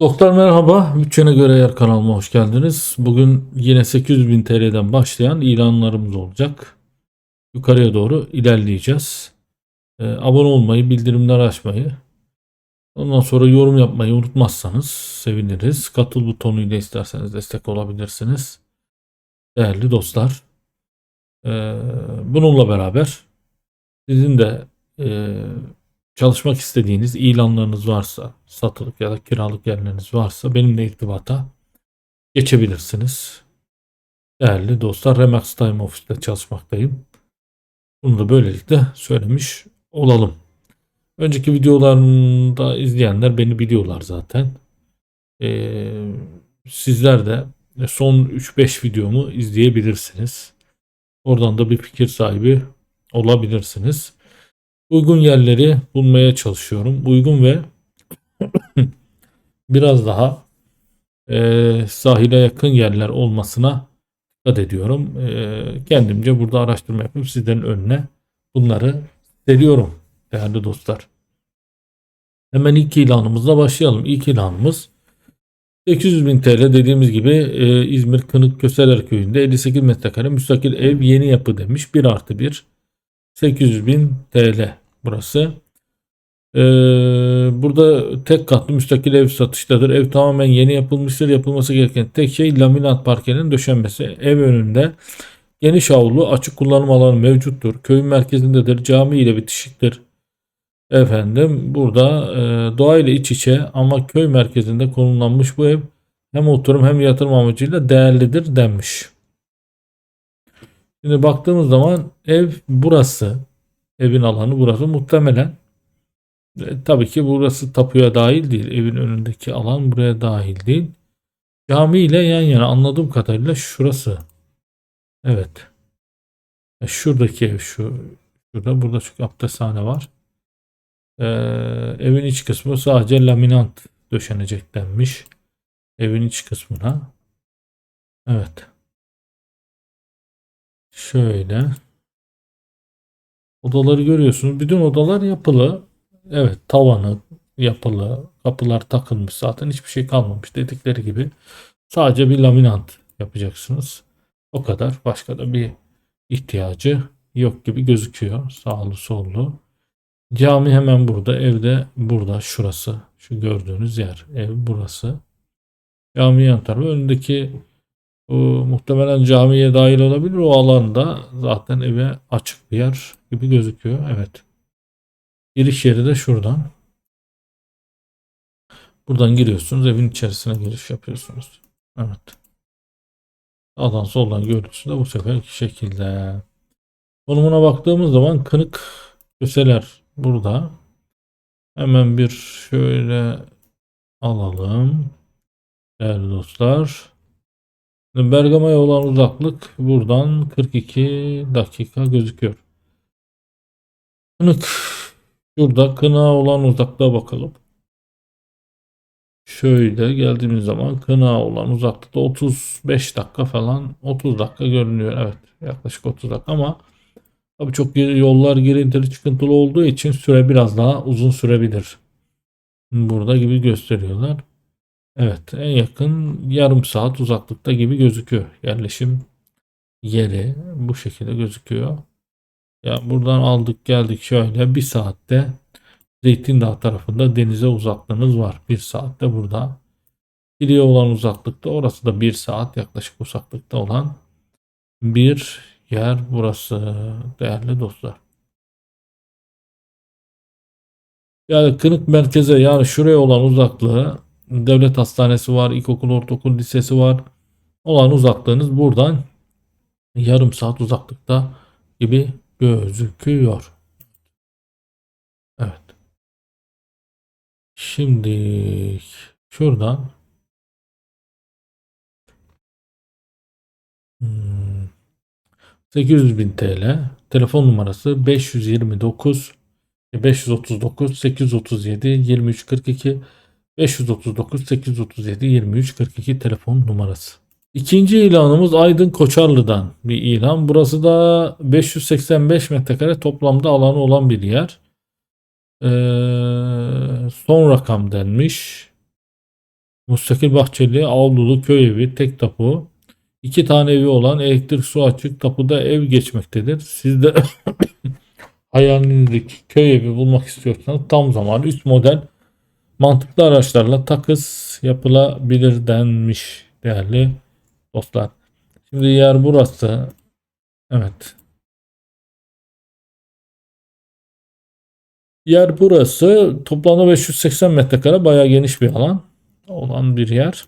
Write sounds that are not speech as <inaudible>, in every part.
Doktor merhaba, bütçene göre yer kanalıma hoş geldiniz. Bugün yine 800.000 TL'den başlayan ilanlarımız olacak. Yukarıya doğru ilerleyeceğiz. Ee, abone olmayı, bildirimleri açmayı, ondan sonra yorum yapmayı unutmazsanız seviniriz. Katıl butonuyla isterseniz destek olabilirsiniz. Değerli dostlar, ee, bununla beraber sizin de ee, çalışmak istediğiniz ilanlarınız varsa, satılık ya da kiralık yerleriniz varsa benimle irtibata geçebilirsiniz. Değerli dostlar, Remax Time Office'te çalışmaktayım. Bunu da böylelikle söylemiş olalım. Önceki videolarımda izleyenler beni biliyorlar zaten. Ee, sizler de son 3-5 videomu izleyebilirsiniz. Oradan da bir fikir sahibi olabilirsiniz uygun yerleri bulmaya çalışıyorum. Uygun ve <coughs> biraz daha e, sahile yakın yerler olmasına dikkat ediyorum. E, kendimce burada araştırma yapıp sizlerin önüne bunları seriyorum değerli dostlar. Hemen ilk ilanımızla başlayalım. İlk ilanımız 800 bin TL dediğimiz gibi e, İzmir Kınık Köseler Köyü'nde 58 metrekare müstakil ev yeni yapı demiş. 1 artı 1 800 bin TL burası. Ee, burada tek katlı müstakil ev satıştadır. Ev tamamen yeni yapılmıştır. Yapılması gereken tek şey laminat parkenin döşenmesi. Ev önünde geniş avlu açık kullanım alanı mevcuttur. Köyün merkezindedir. Cami ile bitişiktir. Efendim burada e, doğa ile iç içe ama köy merkezinde konumlanmış bu ev hem oturum hem yatırım amacıyla değerlidir denmiş. Şimdi baktığımız zaman ev burası. Evin alanı burası. Muhtemelen e, tabii ki burası tapuya dahil değil. Evin önündeki alan buraya dahil değil. Cami ile yan yana anladığım kadarıyla şurası. Evet. E, şuradaki ev şu. Şurada. Burada çünkü abdesthane var. Ee, evin iç kısmı sadece laminant döşenecek denmiş. Evin iç kısmına. Evet. Şöyle. Odaları görüyorsunuz. Bütün odalar yapılı. Evet tavanı yapılı. Kapılar takılmış zaten. Hiçbir şey kalmamış dedikleri gibi. Sadece bir laminant yapacaksınız. O kadar. Başka da bir ihtiyacı yok gibi gözüküyor. Sağlı sollu. Cami hemen burada. Evde burada. Şurası. Şu gördüğünüz yer. Ev burası. Cami yan tarafı. Önündeki muhtemelen camiye dahil olabilir. O alanda zaten eve açık bir yer gibi gözüküyor. Evet. Giriş yeri de şuradan. Buradan giriyorsunuz. Evin içerisine giriş yapıyorsunuz. Evet. Sağdan soldan görüntüsü de bu sefer şekilde. Konumuna baktığımız zaman kınık köseler burada. Hemen bir şöyle alalım. Değerli dostlar. Bergama'ya olan uzaklık buradan 42 dakika gözüküyor. Kınık. Şurada kına olan uzaklığa bakalım. Şöyle geldiğimiz zaman kına olan uzaklıkta 35 dakika falan 30 dakika görünüyor. Evet yaklaşık 30 dakika ama tabii çok yollar girintili çıkıntılı olduğu için süre biraz daha uzun sürebilir. Burada gibi gösteriyorlar. Evet en yakın yarım saat uzaklıkta gibi gözüküyor. Yerleşim yeri bu şekilde gözüküyor. Ya buradan aldık geldik şöyle bir saatte Zeytin Dağı tarafında denize uzaklığınız var. Bir saatte burada. İliye olan uzaklıkta orası da bir saat yaklaşık uzaklıkta olan bir yer burası değerli dostlar. Yani Kınık merkeze yani şuraya olan uzaklığı devlet hastanesi var, ilkokul, ortaokul, lisesi var. Olan uzaklığınız buradan yarım saat uzaklıkta gibi gözüküyor. Evet. Şimdi şuradan hmm, 800 bin TL telefon numarası 529 539 837 2342 539 837 23 42 telefon numarası. İkinci ilanımız Aydın Koçarlı'dan bir ilan. Burası da 585 metrekare toplamda alanı olan bir yer. Ee, son rakam denmiş. Müstakil bahçeli, avlulu köy evi, tek tapu. İki tane evi olan elektrik su açık tapuda ev geçmektedir. Siz de <coughs> hayalinizdeki köy evi bulmak istiyorsanız tam zamanı üst model mantıklı araçlarla takız yapılabilir denmiş değerli dostlar. Şimdi yer burası. Evet. Yer burası. Toplamda 580 metrekare bayağı geniş bir alan olan bir yer.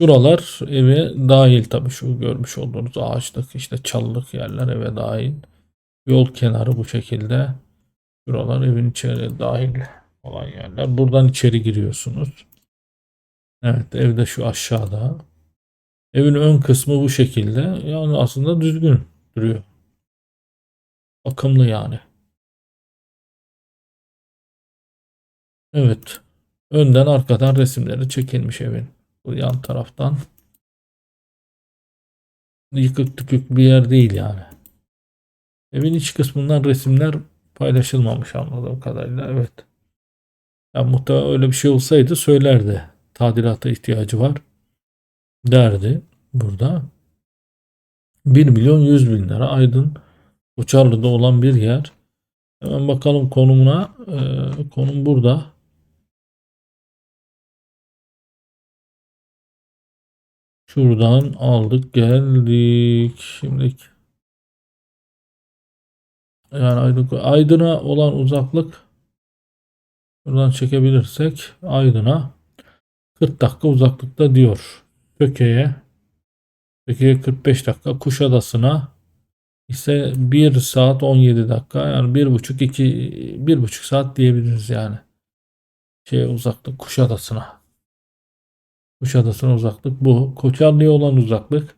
Şuralar eve dahil tabii şu görmüş olduğunuz ağaçlık işte çalılık yerler eve dahil. Yol kenarı bu şekilde. Şuralar evin içeri dahil olan yerler. Buradan içeri giriyorsunuz. Evet evde şu aşağıda. Evin ön kısmı bu şekilde. Yani aslında düzgün duruyor. Bakımlı yani. Evet. Önden arkadan resimleri çekilmiş evin. Bu yan taraftan. Yıkık tükük bir yer değil yani. Evin iç kısmından resimler paylaşılmamış anladığım kadarıyla. Evet. Yani muhtemelen öyle bir şey olsaydı söylerdi. Tadilata ihtiyacı var derdi burada. 1 milyon 100 bin lira Aydın Uçarlı'da olan bir yer. Hemen bakalım konumuna. Ee, konum burada. Şuradan aldık geldik. Şimdi yani Aydın, Aydın'a olan uzaklık buradan çekebilirsek Aydın'a 40 dakika uzaklıkta diyor. Söke'ye Söke'ye 45 dakika Kuşadası'na ise 1 saat 17 dakika yani 1,5 2 1,5 saat diyebiliriz yani. Şey uzaklık Kuşadası'na. Kuşadası'na uzaklık bu. Koçarlı'ya olan uzaklık.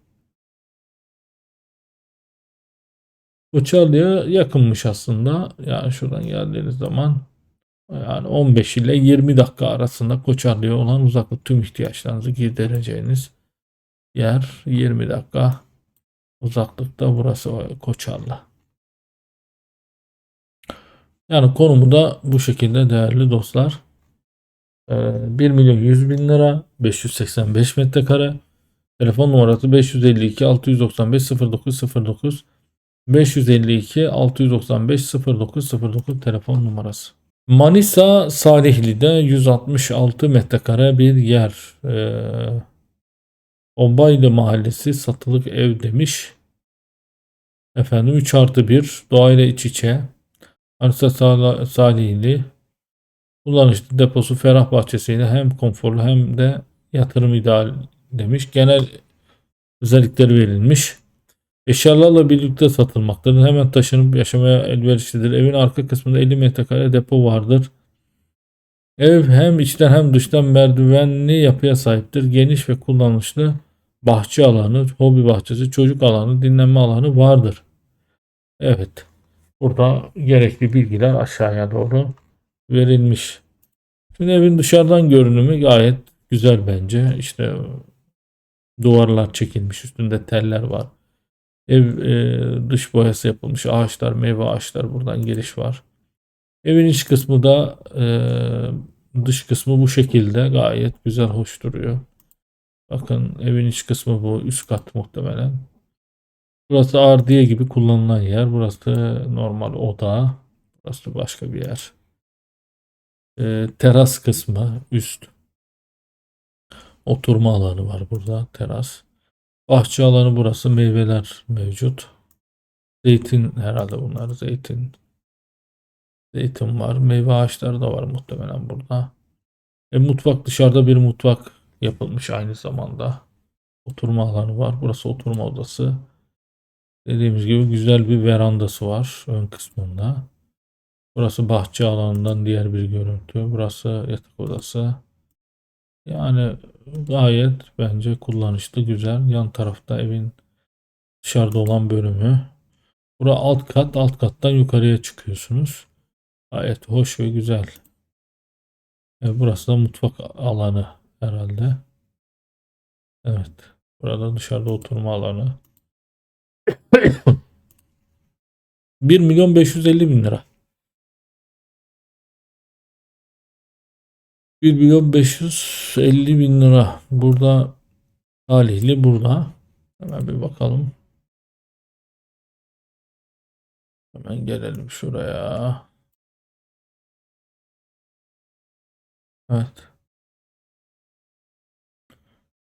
Koçarlı'ya yakınmış aslında. Yani şuradan geldiğiniz zaman yani 15 ile 20 dakika arasında Koçarlı'ya olan uzaklık tüm ihtiyaçlarınızı gidereceğiniz yer 20 dakika uzaklıkta burası Koçarlı. Yani konumu da bu şekilde değerli dostlar. 1 milyon 100 bin lira 585 metrekare telefon numarası 552 695 0909 552 695 0909 telefon numarası. Manisa Salihli'de 166 metrekare bir yer. Ee, Obaylı Mahallesi satılık ev demiş. Efendim 3 artı 1 doğayla iç içe. Manisa Salihli Kullanışlı deposu ferah bahçesiyle hem konforlu hem de yatırım ideal demiş. Genel özellikleri verilmiş. Eşyalarla birlikte satılmaktadır. Hemen taşınıp yaşamaya elverişlidir. Evin arka kısmında 50 metrekare depo vardır. Ev hem içten hem dıştan merdivenli yapıya sahiptir. Geniş ve kullanışlı bahçe alanı, hobi bahçesi, çocuk alanı, dinlenme alanı vardır. Evet. Burada gerekli bilgiler aşağıya doğru verilmiş. Şimdi evin dışarıdan görünümü gayet güzel bence. İşte duvarlar çekilmiş, üstünde teller var. Ev e, dış boyası yapılmış. Ağaçlar, meyve ağaçlar buradan giriş var. Evin iç kısmı da e, dış kısmı bu şekilde gayet güzel, hoş duruyor. Bakın evin iç kısmı bu. Üst kat muhtemelen. Burası ardiye gibi kullanılan yer. Burası normal oda. Burası başka bir yer e, teras kısmı üst oturma alanı var burada teras. Bahçe alanı burası meyveler mevcut. Zeytin herhalde bunlar zeytin. Zeytin var. Meyve ağaçları da var muhtemelen burada. E, mutfak dışarıda bir mutfak yapılmış aynı zamanda. Oturma alanı var. Burası oturma odası. Dediğimiz gibi güzel bir verandası var ön kısmında. Burası bahçe alanından diğer bir görüntü. Burası yatak odası. Yani gayet bence kullanışlı güzel. Yan tarafta evin dışarıda olan bölümü. Bura alt kat. Alt kattan yukarıya çıkıyorsunuz. Gayet hoş ve güzel. Evet, burası da mutfak alanı herhalde. Evet. Burada dışarıda oturma alanı. <coughs> 1 milyon 550 bin lira. 1 milyon 550 bin lira. Burada talihli burada. Hemen bir bakalım. Hemen gelelim şuraya. Evet.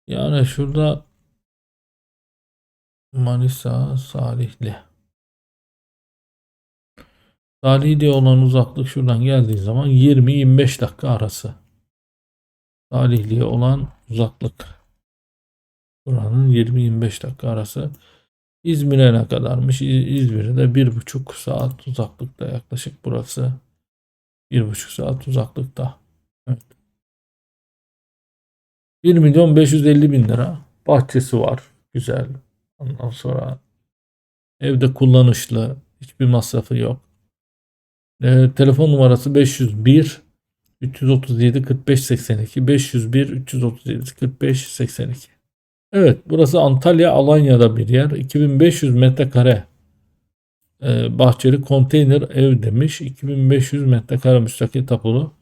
Yani şurada Manisa Salihli. Salihli olan uzaklık şuradan geldiği zaman 20-25 dakika arası. Salihli'ye olan uzaklık. Buranın 20-25 dakika arası. İzmir'e ne kadarmış? İzmir'e de bir buçuk saat uzaklıkta yaklaşık burası. Bir buçuk saat uzaklıkta. Evet. 1 milyon 550 bin lira. Bahçesi var. Güzel. Ondan sonra evde kullanışlı. Hiçbir masrafı yok. Ee, telefon numarası 501 337 45 82 501 337 45 82. Evet, burası Antalya Alanya'da bir yer. 2500 metrekare e, bahçeli konteyner ev demiş. 2500 metrekare müstakil tapulu.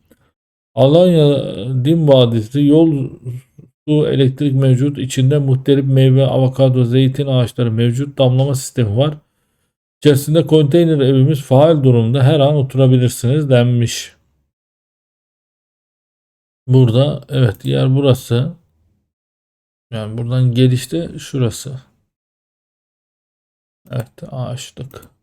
Alanya Dim Vadisi yol su elektrik mevcut. İçinde muhtelif meyve, avokado, zeytin ağaçları mevcut. Damlama sistemi var. İçerisinde konteyner evimiz faal durumda. Her an oturabilirsiniz denmiş. Burada evet yer burası. Yani buradan gelişte şurası. Evet ağaçlık.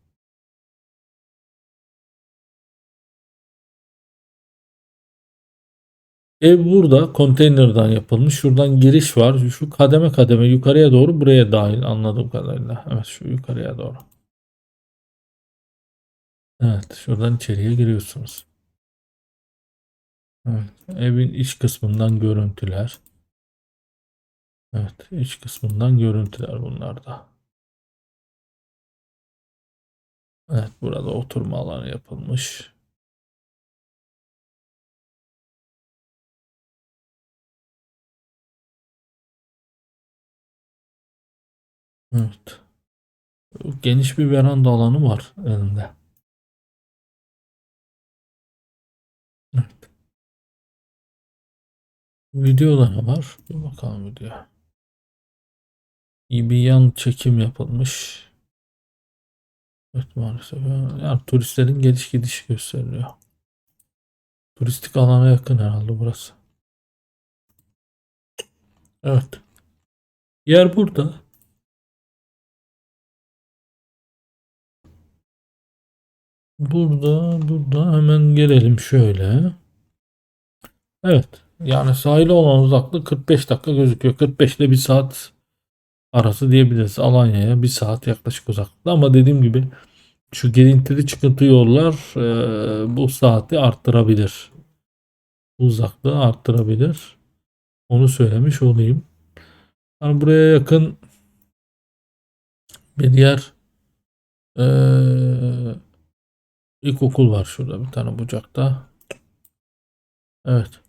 Ev burada konteynerden yapılmış. Şuradan giriş var. Şu kademe kademe yukarıya doğru buraya dahil anladığım kadarıyla. Evet şu yukarıya doğru. Evet şuradan içeriye giriyorsunuz. Evet, evin iç kısmından görüntüler. Evet, iç kısmından görüntüler bunlar da. Evet, burada oturma alanı yapılmış. Evet. Geniş bir veranda alanı var önünde. Videoda ne var? Bir bakalım video. İyi bir yan çekim yapılmış. Evet maalesef. Yani turistlerin geliş gidiş gösteriliyor. Turistik alana yakın herhalde burası. Evet. Yer burada. Burada, burada hemen gelelim şöyle. Evet. Yani sahile olan uzaklık 45 dakika gözüküyor. 45 ile 1 saat arası diyebiliriz. Alanya'ya 1 saat yaklaşık uzaklıkta. Ama dediğim gibi şu girintili çıkıntı yollar e, bu saati arttırabilir. Uzaklığı arttırabilir. Onu söylemiş olayım. Yani buraya yakın bir yer e, ilkokul var şurada bir tane bucakta. Evet.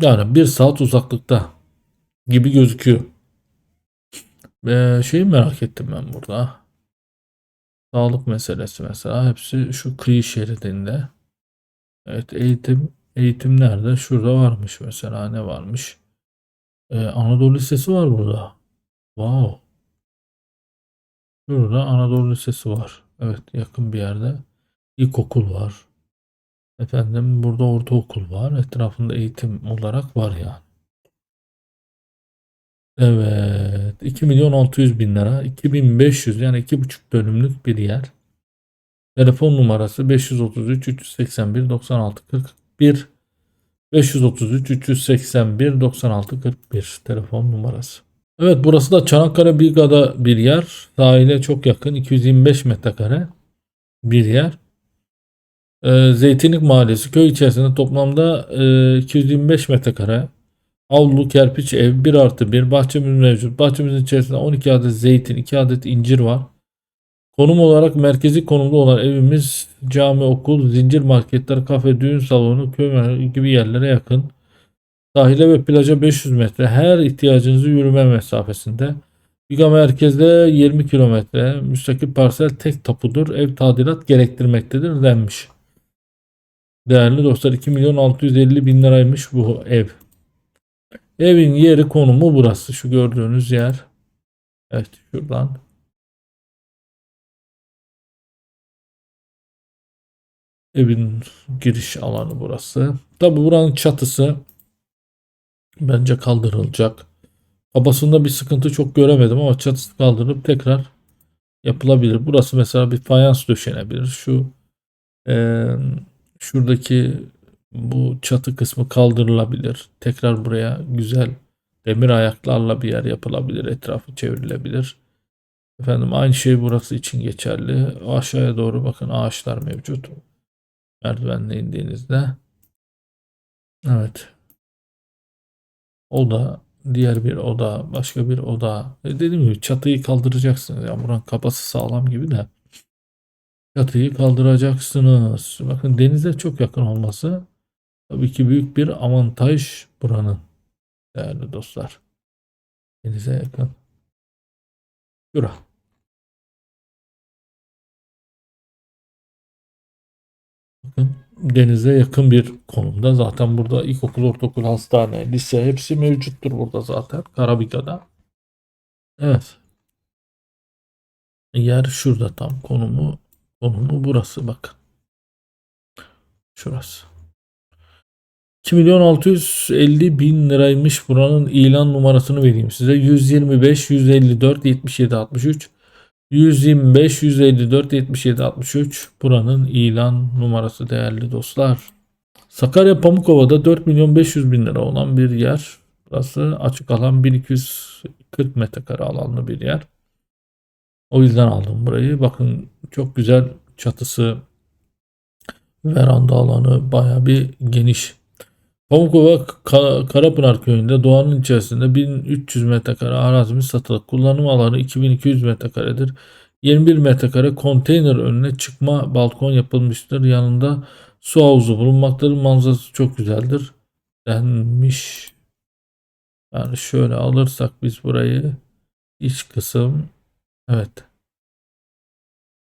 Yani bir saat uzaklıkta gibi gözüküyor. Ee, şeyi merak ettim ben burada. Sağlık meselesi mesela hepsi şu kıyı şeridinde. Evet eğitim eğitim nerede? Şurada varmış mesela ne varmış? Ee, Anadolu Lisesi var burada. Wow. Şurada Anadolu Lisesi var. Evet yakın bir yerde. İlkokul var. Efendim burada ortaokul var. Etrafında eğitim olarak var yani. Evet. 2 milyon 600 bin lira. 2500 yani 2,5 dönümlük bir yer. Telefon numarası 533 381 96 41 533 381 96 41 telefon numarası. Evet burası da Çanakkale Biga'da bir yer. Sahile çok yakın 225 metrekare bir yer. Ee, Zeytinlik Mahallesi köy içerisinde toplamda e, 225 metrekare avlu kerpiç ev 1 artı 1 bahçemiz mevcut. Bahçemizin içerisinde 12 adet zeytin 2 adet incir var. Konum olarak merkezi konumda olan evimiz cami, okul, zincir marketler, kafe, düğün salonu, köy gibi yerlere yakın. Sahile ve plaja 500 metre her ihtiyacınızı yürüme mesafesinde. Biga merkezde 20 kilometre. Müstakil parsel tek tapudur. Ev tadilat gerektirmektedir denmiş. Değerli dostlar 2 milyon 650 bin liraymış bu ev. Evin yeri konumu burası. Şu gördüğünüz yer. Evet şuradan. Evin giriş alanı burası. Tabi buranın çatısı bence kaldırılacak. Kabasında bir sıkıntı çok göremedim ama çatısı kaldırıp tekrar yapılabilir. Burası mesela bir fayans döşenebilir. Şu eee, şuradaki bu çatı kısmı kaldırılabilir. Tekrar buraya güzel demir ayaklarla bir yer yapılabilir. Etrafı çevrilebilir. Efendim aynı şey burası için geçerli. Aşağıya doğru bakın ağaçlar mevcut. Merdivenle indiğinizde. Evet. Oda, diğer bir oda, başka bir oda. E dediğim gibi çatıyı kaldıracaksınız. Yani buranın kapası sağlam gibi de. Çatıyı kaldıracaksınız. Bakın denize çok yakın olması tabii ki büyük bir avantaj buranın değerli dostlar. Denize yakın. Şura. Bakın denize yakın bir konumda. Zaten burada ilkokul, ortaokul, hastane, lise hepsi mevcuttur burada zaten. Karabika'da. Evet. Yer şurada tam konumu. Konumu burası bakın. Şurası. 2 milyon 650 bin liraymış buranın ilan numarasını vereyim size. 125 154 77 63 125 154 77 63 buranın ilan numarası değerli dostlar. Sakarya Pamukova'da 4 milyon 500 bin lira olan bir yer. Burası açık alan 1240 metrekare alanlı bir yer. O yüzden aldım burayı. Bakın çok güzel çatısı, veranda alanı baya bir geniş. Pamukova Ka- Karapınar köyünde doğanın içerisinde 1300 metrekare arazimiz satılık. Kullanım alanı 2200 metrekaredir. 21 metrekare konteyner önüne çıkma balkon yapılmıştır. Yanında su havuzu bulunmaktadır. Manzarası çok güzeldir. Denmiş. Yani şöyle alırsak biz burayı iç kısım evet.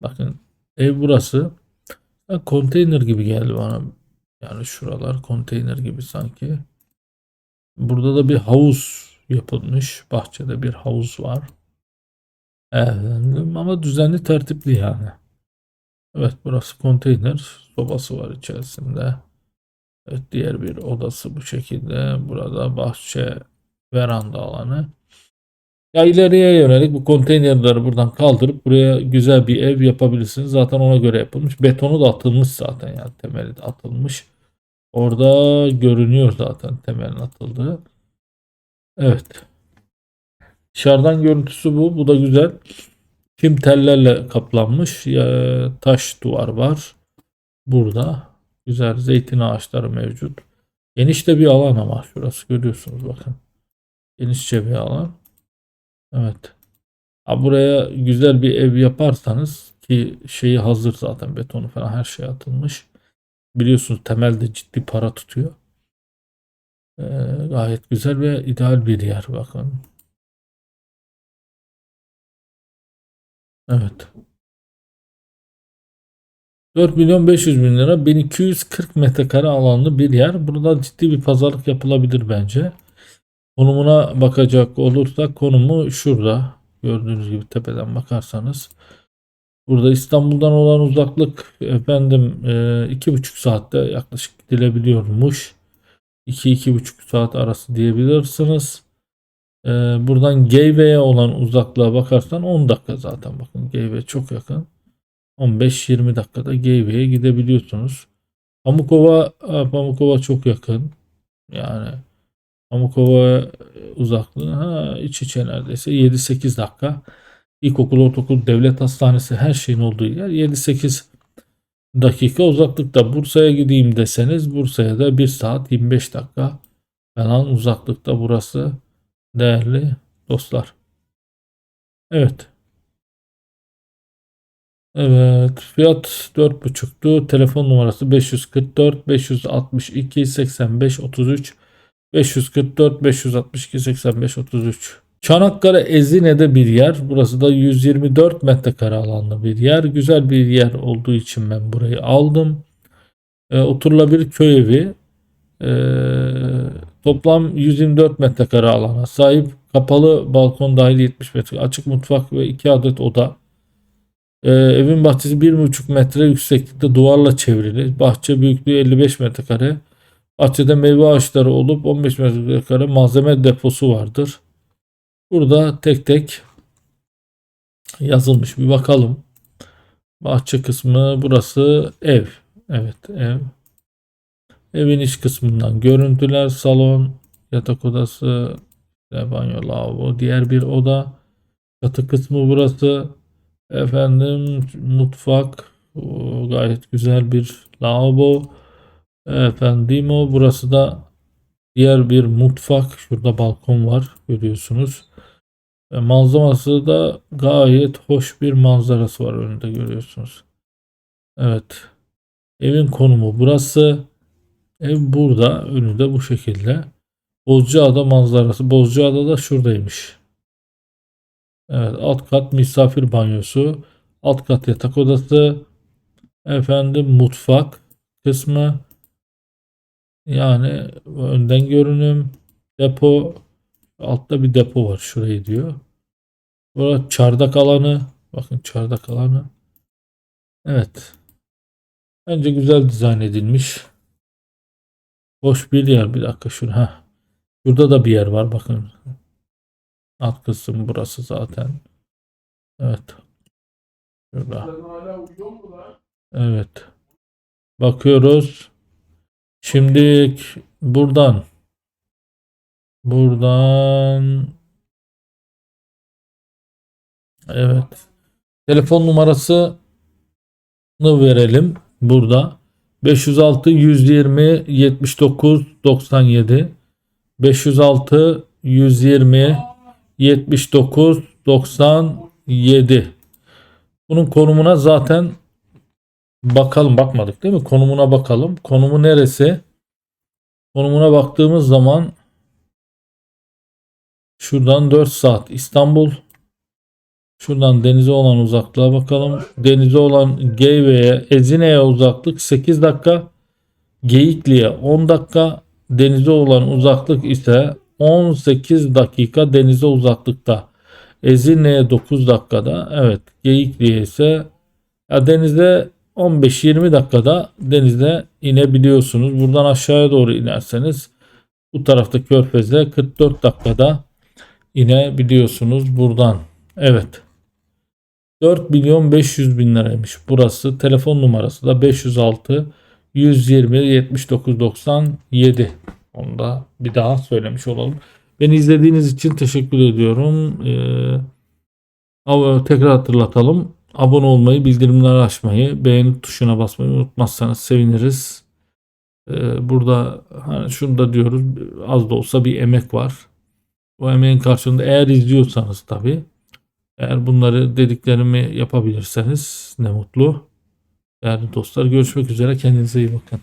Bakın ev burası. Konteyner gibi geldi bana. Yani şuralar konteyner gibi sanki. Burada da bir havuz yapılmış. Bahçede bir havuz var. Efendim ama düzenli tertipli yani. Evet burası konteyner. Sobası var içerisinde. Evet diğer bir odası bu şekilde. Burada bahçe veranda alanı. Ya ileriye yönelik bu konteynerleri buradan kaldırıp buraya güzel bir ev yapabilirsiniz. Zaten ona göre yapılmış. Betonu da atılmış zaten yani temeli de atılmış. Orada görünüyor zaten temelin atıldığı. Evet. Dışarıdan görüntüsü bu. Bu da güzel. Kim tellerle kaplanmış. Ya, taş duvar var. Burada. Güzel zeytin ağaçları mevcut. Geniş de bir alan ama şurası görüyorsunuz bakın. Genişçe bir alan. Evet. Ha, buraya güzel bir ev yaparsanız ki şeyi hazır zaten betonu falan her şey atılmış. Biliyorsunuz temelde ciddi para tutuyor. Ee, gayet güzel ve ideal bir yer bakın. Evet. 4 milyon 500 bin lira 1240 metrekare alanlı bir yer. Burada ciddi bir pazarlık yapılabilir bence. Konumuna bakacak olursak konumu şurada. Gördüğünüz gibi tepeden bakarsanız. Burada İstanbul'dan olan uzaklık efendim e, iki buçuk saatte yaklaşık gidilebiliyormuş. 2-2,5 saat arası diyebilirsiniz. E, buradan Geyve'ye olan uzaklığa bakarsan 10 dakika zaten bakın Geyve çok yakın. 15-20 dakikada Geyve'ye gidebiliyorsunuz. Pamukova, Pamukova çok yakın. Yani Pamukova uzaklığı ha, iç içe neredeyse 7-8 dakika. İlkokul, ortaokul, devlet hastanesi her şeyin olduğu yer 7-8 dakika uzaklıkta. Bursa'ya gideyim deseniz Bursa'ya da 1 saat 25 dakika falan uzaklıkta burası değerli dostlar. Evet. Evet. Fiyat 4.5'tu. Telefon numarası 544 562 85 33 544 562 85 33 Çanakkale Ezine'de bir yer. Burası da 124 metrekare alanlı bir yer. Güzel bir yer olduğu için ben burayı aldım. E, oturulabilir köy evi. E, toplam 124 metrekare alana sahip. Kapalı balkon dahil 70 metre. Açık mutfak ve 2 adet oda. E, evin bahçesi 1,5 metre yükseklikte duvarla çevrili. Bahçe büyüklüğü 55 metrekare. Bahçede meyve ağaçları olup 15 metrekare malzeme deposu vardır. Burada tek tek yazılmış. Bir bakalım. Bahçe kısmı burası ev. Evet ev. Evin iç kısmından görüntüler, salon, yatak odası, banyo, lavabo, diğer bir oda. Çatı kısmı burası. Efendim mutfak, o, gayet güzel bir lavabo. Efendim o burası da diğer bir mutfak. Şurada balkon var görüyorsunuz. E, Manzarası da gayet hoş bir manzarası var önünde görüyorsunuz. Evet. Evin konumu burası. Ev burada önünde bu şekilde. Bozcaada manzarası. Bozcaada da şuradaymış. Evet alt kat misafir banyosu. Alt kat yatak odası. Efendim mutfak kısmı. Yani önden görünüm. Depo. Altta bir depo var. Şurayı diyor. Burada çardak alanı. Bakın çardak alanı. Evet. Bence güzel dizayn edilmiş. Boş bir yer. Bir dakika şurada. Heh. Şurada da bir yer var. Bakın. Alt kısım burası zaten. Evet. Şurada. Evet. Bakıyoruz. Şimdi buradan buradan evet. Telefon numarasını verelim burada. 506 120 79 97 506 120 79 97 bunun konumuna zaten bakalım bakmadık değil mi? Konumuna bakalım. Konumu neresi? Konumuna baktığımız zaman şuradan 4 saat İstanbul. Şuradan denize olan uzaklığa bakalım. Denize olan Geyve'ye, Ezine'ye uzaklık 8 dakika. Geyikli'ye 10 dakika. Denize olan uzaklık ise 18 dakika denize uzaklıkta. Ezine'ye 9 dakikada. Evet. Geyikli'ye ise ya denizde 15-20 dakikada denize inebiliyorsunuz. Buradan aşağıya doğru inerseniz bu tarafta körfeze 44 dakikada inebiliyorsunuz buradan. Evet. 4 milyon 500 bin liraymış burası. Telefon numarası da 506 120 79 97. Onu da bir daha söylemiş olalım. Beni izlediğiniz için teşekkür ediyorum. Ee, tekrar hatırlatalım. Abone olmayı, bildirimleri açmayı, beğeni tuşuna basmayı unutmazsanız seviniriz. Ee, burada hani şunu da diyoruz az da olsa bir emek var. Bu emeğin karşılığında eğer izliyorsanız tabi eğer bunları dediklerimi yapabilirseniz ne mutlu. Değerli dostlar görüşmek üzere kendinize iyi bakın.